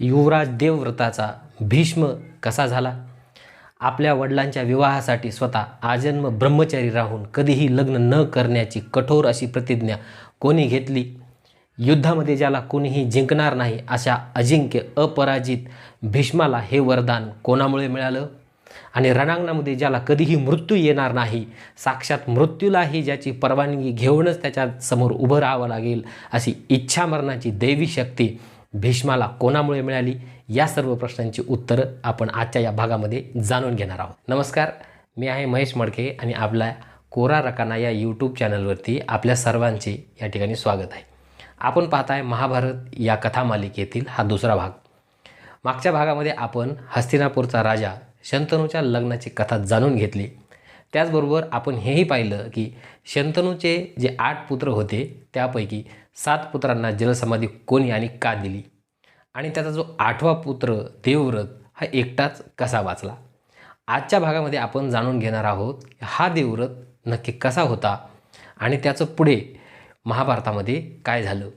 युवराज देवव्रताचा भीष्म कसा झाला? आपल्या वडिलांच्या विवाहासाठी स्वतः आजन्म ब्रह्मचारी राहून कधीही लग्न न करण्याची कठोर अशी प्रतिज्ञा कोणी घेतली? युद्धामध्ये ज्याला कोणीही जिंकणार नाही अशा अजिंक्य अपराजित भीष्माला हे वरदान कोणामुळे मिळालं? आणि रणांगणामध्ये ज्याला कधीही मृत्यू येणार नाही साक्षात मृत्यूलाही ज्याची परवानगी घेऊनच त्याच्यासमोर उभं राहावं लागेल अशी इच्छा मरणाची दैवी शक्ती भीष्माला कोणामुळे मिळाली? या सर्व प्रश्नांची उत्तरं आपण आजच्या या भागामध्ये जाणून घेणार आहोत. नमस्कार मी आहे महेश मडके आणि आपल्या कोरा रकाना या यूट्यूब चॅनलवरती आपल्या सर्वांचे या ठिकाणी स्वागत आहे. आपण पाहताय महाभारत या कथामालिकेतील हा दुसरा भाग. मागच्या भागामध्ये आपण हस्तिनापूरचा राजा शंतनूच्या लग्नाची कथा जाणून घेतली. त्याचबरोबर आपण हेही पाहिलं की शंतनूचे जे आठ पुत्र होते त्यापैकी सात पुत्रांना जलसमाधी कोणी आणि का दिली? आणि त्याचा जो आठवा पुत्र देवव्रत हा एकटाच कसा वाचला? आजच्या भागामध्ये आपण जाणून घेणार आहोत हा देवव्रत नक्की कसा होता आणि त्याचं पुढे महाभारतामध्ये काय झालं?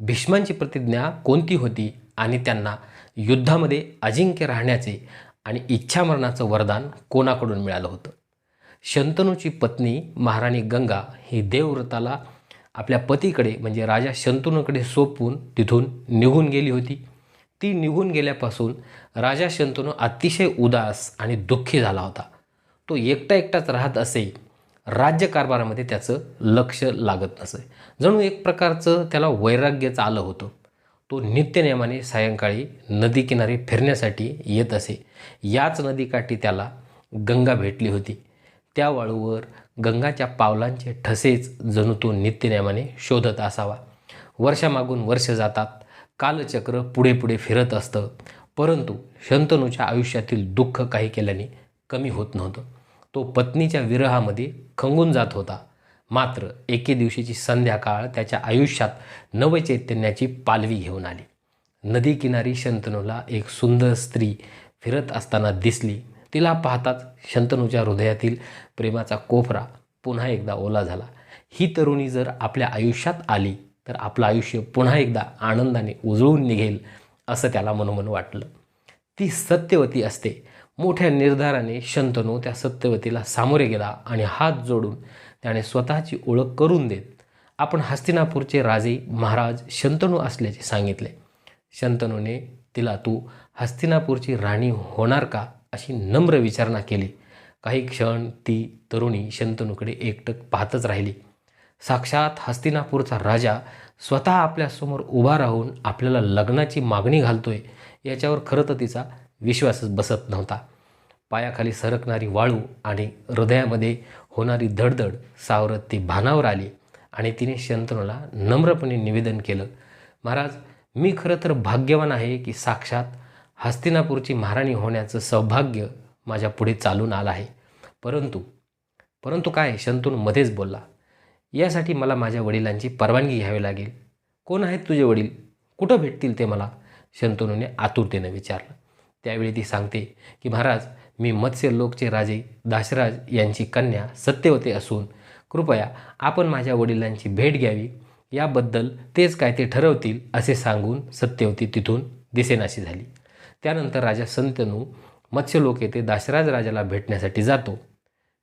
भीष्मांची प्रतिज्ञा कोणती होती आणि त्यांना युद्धामध्ये अजिंक्य राहण्याचे आणि इच्छामरणाचं वरदान कोणाकडून मिळालं होतं? शंतनूची पत्नी महाराणी गंगा ही देवव्रताला आपल्या पतीकडे म्हणजे राजा शंतनूकडे सोपवून तिथून निघून गेली होती. ती निघून गेल्यापासून राजा शंतनू अतिशय उदास आणि दुःखी झाला होता. तो एकटा एकटाच राहत असे राज्यकारभारामध्ये त्याचं लक्ष लागत नसे. जणू एक प्रकारचं त्याला वैराग्यच आलं होतं. तो नित्यनियमाने सायंकाळी नदीकिनारी फिरण्यासाठी येत असे. याच नदीकाठी त्याला गंगा भेटली होती. त्या वाळूवर गंगाच्या पावलांचे ठसेच जणू तो नित्यनेमाने शोधत असावा. वर्षामागून वर्ष जातात. कालचक्र पुढे पुढे फिरत असतं. परंतु शंतनूच्या आयुष्यातील दुःख काही केल्याने कमी होत नव्हतं. तो पत्नीच्या विरहामध्ये खंगून जात होता. मात्र एके दिवशीची संध्याकाळ त्याच्या आयुष्यात नवचैतन्याची पालवी घेऊन आली. नदीकिनारी शंतनूला एक सुंदर स्त्री फिरत असताना दिसली. तिला पाहताच शंतनूच्या हृदयातील प्रेमाचा कोपरा पुन्हा एकदा ओला झाला. ही तरुणी जर आपल्या आयुष्यात आली तर आपलं आयुष्य पुन्हा एकदा आनंदाने उजळून निघेल असं त्याला मनोमन वाटलं. ती सत्यवती असते. मोठ्या निर्धाराने शंतनू त्या सत्यवतीला सामोरे गेला आणि हात जोडून त्याने स्वतःची ओळख करून देत आपण हस्तिनापूरचे राजे महाराज शंतनू असल्याचे सांगितले. शंतनूने तिला तू हस्तिनापूरची राणी होणार का? अशी नम्र विचारणा केली. काही क्षण ती तरुणी शंतनूकडे एकटक पाहतच राहिली. साक्षात हस्तिनापूरचा राजा स्वतः आपल्यासमोर उभा राहून आपल्याला लग्नाची मागणी घालतोय याच्यावर खरं तर तिचा विश्वासच बसत नव्हता. पायाखाली सरकणारी वाळू आणि हृदयामध्ये होणारी धडधड सावरत ती भानावर आली आणि तिने शंतनूला नम्रपणे निवेदन केलं महाराज मी खरं तर भाग्यवान आहे की साक्षात हस्तिनापूरची महाराणी होण्याचं सौभाग्य माझ्या पुढे चालून आलं आहे. परंतु परंतु काय? शंतून मध्येच बोलला यासाठी मला माझ्या वडिलांची परवानगी घ्यावी लागेल. कोण आहेत तुझे वडील? कुठं भेटतील ते मला? शंतनूने आतुरतेनं विचारलं. त्यावेळी ती सांगते की महाराज मी मत्स्यलोकचे राजे दाशराज यांची कन्या सत्यवते असून कृपया आपण माझ्या वडिलांची भेट घ्यावी. याबद्दल तेच काय ते ठरवतील असे सांगून सत्यवती तिथून दिसेनाशी झाली. त्यानंतर राजा संतनू मत्स्यलोक येथे दाशराज राजाला भेटण्यासाठी जातो.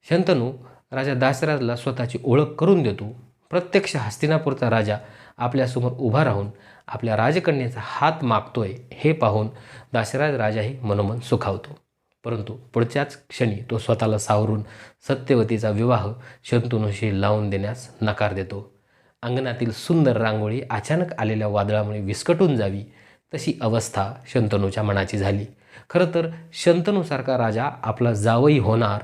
शंतनू राजा दासराजला स्वतःची ओळख करून देतो. प्रत्यक्ष हस्तिनापूरचा राजा आपल्यासमोर उभा राहून आपल्या राजकन्येचा हात मागतोय हे पाहून दाशराज राजाही मनोमन सुखावतो. परंतु पुढच्याच क्षणी तो स्वतःला सावरून सत्यवतीचा विवाह शंतनूशी लावून देण्यास नकार देतो. अंगणातील सुंदर रांगोळी अचानक आलेल्या वादळामुळे विस्कटून जावी तशी अवस्था शंतनूच्या मनाची झाली. खरं तर शंतनूसारखा राजा आपला जावई होणार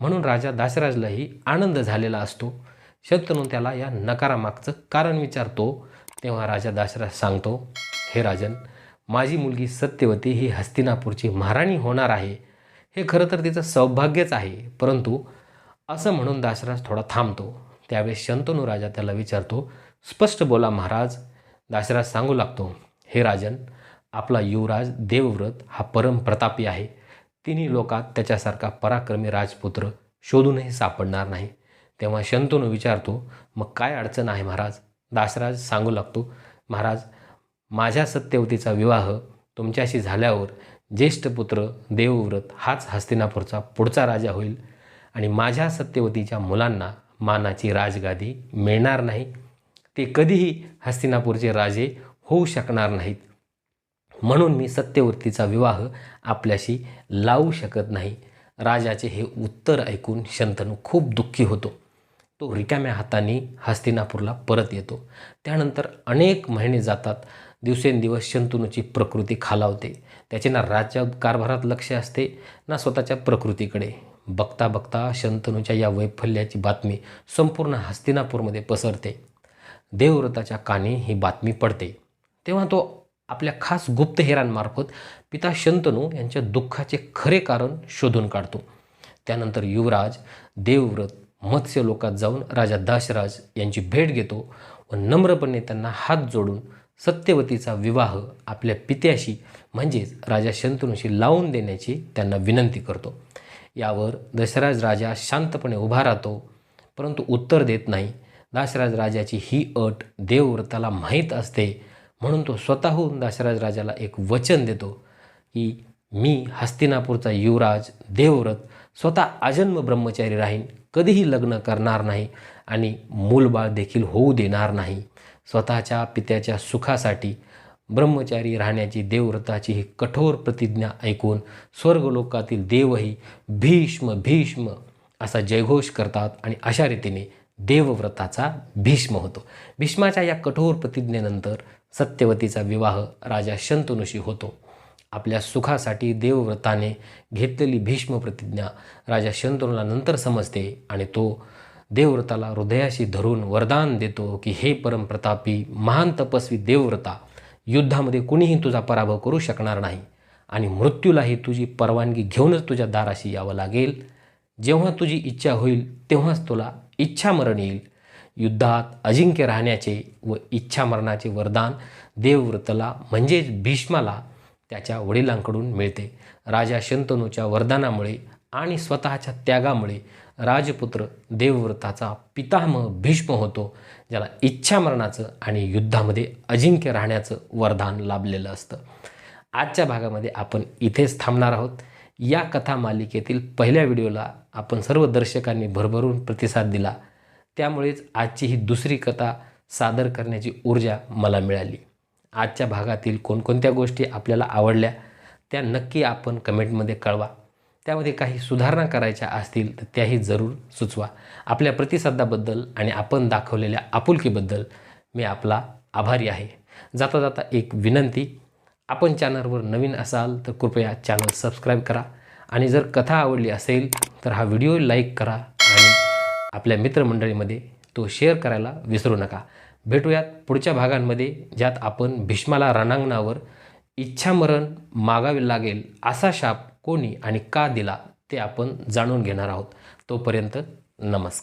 म्हणून राजा दासराजलाही आनंद झालेला असतो. शंतनू त्याला या नकारामागचं कारण विचारतो. तेव्हा राजा दासराज सांगतो हे राजन माझी मुलगी सत्यवती ही हस्तिनापूरची महाराणी होणार आहे. हे खरं तर तिचं सौभाग्यच आहे. परंतु असं म्हणून दासराज थोडा थांबतो. त्यावेळेस शंतनू राजा त्याला विचारतो स्पष्ट बोला महाराज. दासराज सांगू लागतो हे राजन आपला युवराज देवव्रत हा परम प्रतापी आहे. तिन्ही लोकात त्याच्यासारखा पराक्रमी राजपुत्र शोधूनही सापडणार नाही. तेव्हा शंतनू विचारतो मग काय अडचण आहे महाराज? दासराज सांगू लागतो महाराज माझ्या सत्यवतीचा विवाह तुमच्याशी झाल्यावर ज्येष्ठ पुत्र देवव्रत हाच हस्तिनापूरचा पुढचा राजा होईल आणि माझ्या सत्यवतीच्या मुलांना मानाची राजगादी मिळणार नाही. ते कधीही हस्तिनापूरचे राजे होऊ शकणार नाहीत. म्हणून मी सत्यवृत्तीचा विवाह आपल्याशी लावू शकत नाही. राजाचे हे उत्तर ऐकून शंतनू खूप दुःखी होतो. तो रिकाम्या हाताने हस्तिनापूरला परत येतो. त्यानंतर अनेक महिने जातात. दिवसेंदिवस शंतनूची प्रकृती खालावते. त्याचे ना राज्य कारभारात लक्ष असते ना स्वतःच्या प्रकृतीकडे. बघता बघता शंतनूच्या या वैफल्याची बातमी संपूर्ण हस्तिनापूरमध्ये पसरते. देवव्रताच्या कानी ही बातमी पडते. तेव्हा तो आपल्या खास गुप्तहेरांमार्फत पिता शंतनू यांच्या दुःखाचे खरे कारण शोधून काढतो. त्यानंतर युवराज देवव्रत मत्स्य लोकात जाऊन राजा दाशराज यांची भेट घेतो व नम्रपणे त्यांना हात जोडून सत्यवतीचा विवाह आपल्या पित्याशी म्हणजेच राजा शंतनूशी लावून देण्याची त्यांना विनंती करतो. यावर दशराज राजा शांतपणे उभा राहतो परंतु उत्तर देत नाही. दाशराज राजाची ही अट देवव्रताला माहीत असते म्हणून तो स्वतःहून दाशराज राजाला एक वचन देतो की मी हस्तिनापूरचा युवराज देवव्रत स्वतः आजन्म ब्रह्मचारी राहीन कधीही लग्न करणार नाही आणि मूलबाळ देखील होऊ देणार नाही. स्वतःच्या पित्याच्या सुखासाठी ब्रह्मचारी राहण्याची देवव्रताची ही कठोर प्रतिज्ञा ऐकून स्वर्गलोकातील देवही भीष्म भीष्म असा जयघोष करतात आणि अशा रीतीने देवव्रताचा भीष्म होतो. भीष्माच्या या कठोर प्रतिज्ञेनंतर सत्यवतीचा विवाह राजा शंतनुशी होतो. आपल्या सुखासाठी देवव्रताने घेतलेली भीष्म प्रतिज्ञा राजा शंतनूला नंतर समजते आणि तो देवव्रताला हृदयाशी धरून वरदान देतो की हे परमप्रतापी महान तपस्वी देवव्रता युद्धामध्ये कुणीही तुझा पराभव करू शकणार नाही आणि मृत्यूलाही तुझी परवानगी घेऊनच तुझ्या दाराशी यावं लागेल. जेव्हा तुझी इच्छा होईल तेव्हाच तुला इच्छा मरण येईल. युद्धात अजिंक्य राहण्याचे व इच्छामरणाचे वरदान देवव्रतला म्हणजेच भीष्माला त्याच्या वडिलांकडून मिळते. राजा शंतनूच्या वरदानामुळे आणि स्वतःच्या त्यागामुळे राजपुत्र देवव्रताचा पितामह भीष्म होतो ज्याला इच्छामरणाचं आणि युद्धामध्ये अजिंक्य राहण्याचं वरदान लाभलेलं असतं. आजच्या भागामध्ये आपण इथेच थांबणार आहोत. या कथा मालिकेतील पहिल्या व्हिडिओला आपण सर्व दर्शकांनी भरभरून प्रतिसाद दिला. त्यामुळेच आजची ही दुसरी कथा सादर करण्याची ऊर्जा मला मिळाली. आजच्या भागातील कोणकोणत्या गोष्टी आपल्याला आवडल्या त्या नक्की आपण कमेंटमध्ये कळवा. त्यामध्ये काही सुधारणा करायच्या असतील तर त्याही जरूर सुचवा. आपल्या प्रतिसादाबद्दल आणि आपण दाखवलेल्या आपुलकीबद्दल मी आपला आभारी आहे. जाता जाता एक विनंती आपण चॅनलवर नवीन असाल तर कृपया चॅनल सबस्क्राईब करा आणि जर कथा आवडली असेल तर हा व्हिडिओ लाईक करा आपल्या मित्रमंडळीमध्ये तो शेअर करायला विसरू नका. भेटूयात पुढच्या भागांमध्ये ज्यात आपण भीष्माला रणांगणावर इच्छामरण मागावे लागेल असा शाप कोणी आणि का दिला ते आपण जाणून घेणार आहोत. तोपर्यंत नमस्कार.